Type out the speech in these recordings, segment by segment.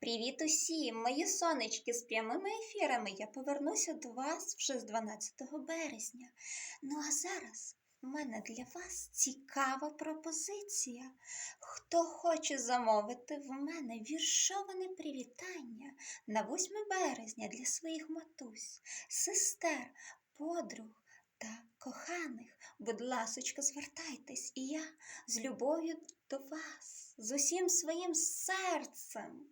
Привіт усім, мої сонечки з прямими ефірами. Я повернуся до вас вже з 12 березня. Ну а зараз в мене для вас цікава пропозиція. Хто хоче замовити в мене віршоване привітання на 8 березня для своїх матусь, сестер, подруг та коханих, будь ласочка, звертайтесь, і я з любов'ю до вас, з усім своїм серцем.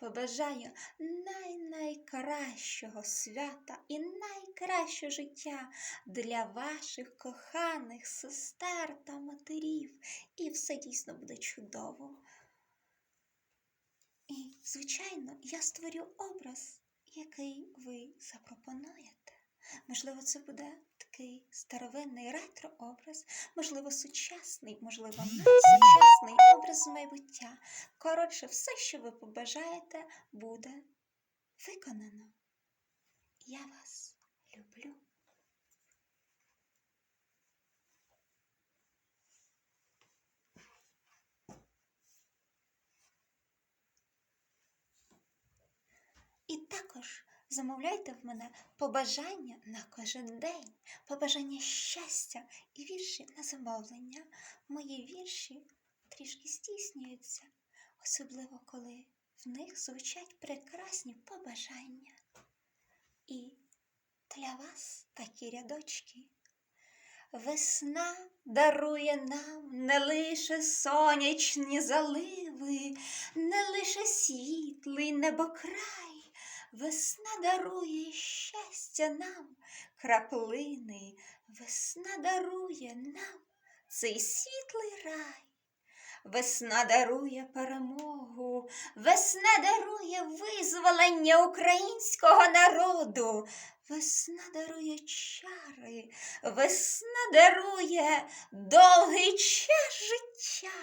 Побажаю най-найкращого свята і найкращого життя для ваших коханих сестер та матерів. І все дійсно буде чудово. І, звичайно, я створю образ, який ви запропонуєте. Можливо, це буде такий старовинний ретро-образ, можливо, сучасний, можливо, надсучасний образ майбуття. Коротше, все, що ви побажаєте, буде виконано. Я вас люблю. Також замовляйте в мене побажання на кожен день, побажання щастя і вірші на замовлення. Мої вірші трішки стіснюються, особливо коли в них звучать прекрасні побажання. І для вас такі рядочки. Весна дарує нам не лише сонячні заливи, не лише світлий небокрай. Весна дарує щастя нам, краплини, весна дарує нам цей світлий рай. Весна дарує перемогу, весна дарує визволення українського народу. Весна дарує чари, весна дарує довгий час життя.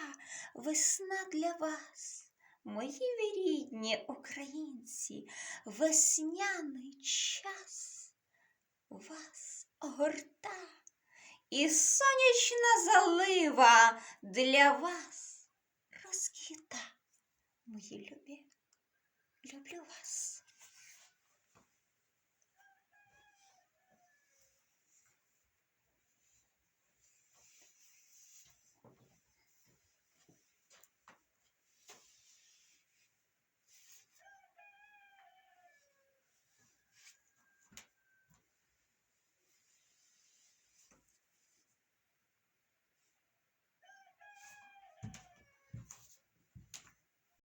Весна для вас, мої рідні українці, весняний час вас огорта. І сонячна залива для вас розквіта, мої любі. Люблю вас.